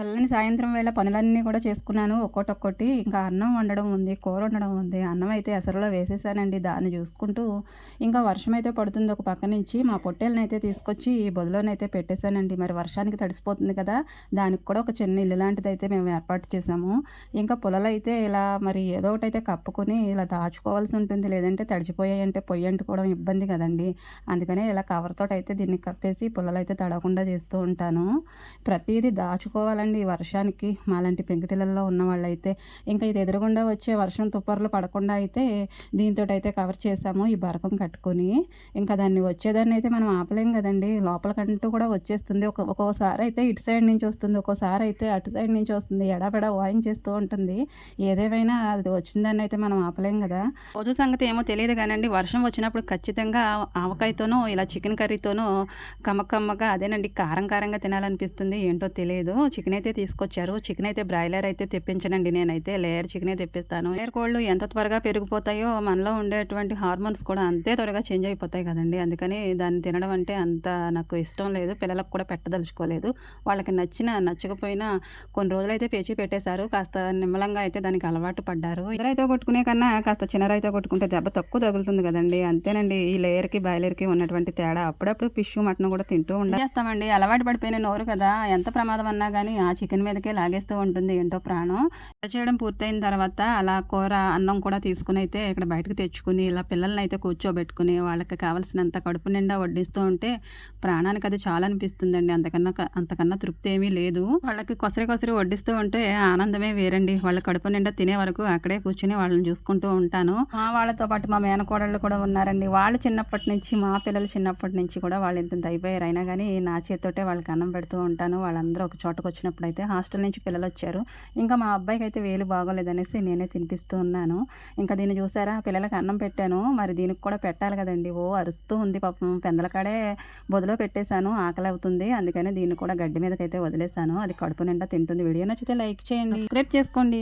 చల్లని సాయంత్రం వేళ పనులన్నీ కూడా చేసుకున్నాను. ఒక్కొక్కటి ఒక్కోటి ఇంకా అన్నం వండడం ఉంది కూర వండడం ఉంది. అన్నం అయితే ఎసరులో వేసేసానండి దాన్ని చూసుకుంటూ. ఇంకా వర్షం అయితే పడుతుంది ఒక పక్క నుంచి. మా పొట్టేళ్ళని అయితే తీసుకొచ్చి ఈ బదులోనైతే పెట్టేశానండి. మరి వర్షానికి తడిసిపోతుంది కదా దానికి కూడా ఒక చిన్న ఇల్లు లాంటిది అయితే మేము ఏర్పాటు చేసాము ఇంకా పొలాలు అయితే ఇలా మరి ఏదో ఒకటి అయితే కప్పుకొని ఇలా దాచుకోవాల్సి ఉంటుంది. లేదంటే తడిచిపోయాయి అంటే పొయ్యి అంటుకోవడం ఇబ్బంది కదండి. అందుకనే ఇలా కవర్తో అయితే దీన్ని కప్పేసి పొలాలు అయితే తడవకుండా చేస్తూ ఉంటాను. ప్రతిదీ దాచుకోవాలని కదండి వర్షానికి మాలాంటి పెంకుటిలలో ఉన్న వాళ్ళైతే ఇంకా ఇది ఎదురుగుండా వచ్చే వర్షం తుప్పర్లు పడకుండా అయితే దీంతో అయితే కవర్ చేసాము ఈ బరకం కట్టుకొని. ఇంకా దాన్ని వచ్చేదాన్ని అయితే మనం ఆపలేం కదండి. లోపలికంటూ కూడా వచ్చేస్తుంది. ఒక ఒక్కోసారి అయితే ఇటు సైడ్ నుంచి వస్తుంది ఒక్కోసారి అయితే అటు సైడ్ నుంచి వస్తుంది. ఎడాపెడ వాయించేస్తూ ఉంటుంది. ఏదేమైనా అది వచ్చిందాన్ని అయితే మనం ఆపలేం కదా. రోజు సంగతి ఏమో తెలియదు కానండి. వర్షం వచ్చినప్పుడు ఖచ్చితంగా ఆవకాయతోనూ ఇలా చికెన్ కర్రీతోనూ కమ్మకమ్మగా అదేనండి కారం కారంగా తినాలనిపిస్తుంది. ఏంటో తెలియదు. చికెన్ అయితే తీసుకొచ్చారు. చికెన్ అయితే బ్రాయిలర్ అయితే తెప్పించనండి నేనైతే. లేయర్ చికెనే తెప్పిస్తాను. లేయర్ కోళ్ళు ఎంత త్వరగా పెరిగిపోతాయో మనలో ఉండేటువంటి హార్మోన్స్ కూడా అంతే త్వరగా చేంజ్ అయిపోతాయి కదండి. అందుకని దాన్ని తినడం అంటే అంత నాకు ఇష్టం లేదు. పిల్లలకు కూడా పెట్టదలుచుకోలేదు. వాళ్ళకి నచ్చిన నచ్చకపోయినా కొన్ని రోజులైతే పేచి పెట్టేశారు. కాస్త నిమ్మలంగా అయితే దానికి అలవాటు పడ్డారు. ఇద్దరైతే కొట్టుకునే కన్నా కాస్త చిన్నరైతే కొట్టుకుంటే దెబ్బ తక్కువ తగులుతుంది కదండి. అంతేనండి. ఈ లేయర్కి బాయిలర్కి ఉన్నటువంటి తేడా. అప్పుడప్పుడు ఫిష్ మటన్ కూడా తింటూ ఉండాలి చేస్తామండి? అలవాటు పడిపోయిన నోరు కదా. ఎంత ప్రమాదం అన్నా కానీ ఆ చికెన్ మీదకే లాగేస్తూ ఉంటుంది ఏంటో ప్రాణం. వంట చేయడం పూర్తయిన తర్వాత అలా కూర అన్నం కూడా తీసుకుని అయితే ఇక్కడ బయటకు తెచ్చుకుని ఇలా పిల్లల్ని అయితే కూర్చోబెట్టుకుని వాళ్ళకి కావాల్సినంత కడుపు నిండా వడ్డిస్తూ ఉంటే ప్రాణానికి అది చాలా అనిపిస్తుందండి. అంతకన్నా అంతకన్నా తృప్తి ఏమీ లేదు. వాళ్ళకి కొసరి కొసరి వడ్డిస్తూ ఉంటే ఆనందమే వేరండి. వాళ్ళ కడుపు నిండా తినే వరకు అక్కడే కూర్చుని వాళ్ళని చూసుకుంటూ ఉంటాను. వాళ్ళతో పాటు మా మేనకోడళ్ళు కూడా ఉన్నారండి. వాళ్ళు చిన్నప్పటి నుంచి మా పిల్లలు చిన్నప్పటి నుంచి కూడా వాళ్ళు ఇంత అయిపోయారు అయినా కానీ నా చేతితోటే వాళ్ళకి అన్నం పెడుతూ ఉంటాను. వాళ్ళందరూ ఒక చోటకు వచ్చినప్పుడు అయితే హాస్టల్ నుంచి పిల్లలు వచ్చారు ఇంకా మా అబ్బాయికి అయితే వేలు బాగోలేదనేసి నేనే తినిపిస్తూ ఉన్నాను. ఇంకా దీన్ని చూసారా? పిల్లలకి అన్నం పెట్టాను. మరి దీనికి కూడా పెట్టాలి కదండి. ఓ అరుస్తూ ఉంది పాపం. పెందలకాడే బొదిలో పెట్టేశాను. ఆకలి అవుతుంది అందుకని దీన్ని కూడా గడ్డి మీదకైతే వదిలేశాను. అది కడుపు నిండా తింటుంది. వీడియో నచ్చితే లైక్ చేయండి. సబ్స్క్రైబ్ చేసుకోండి.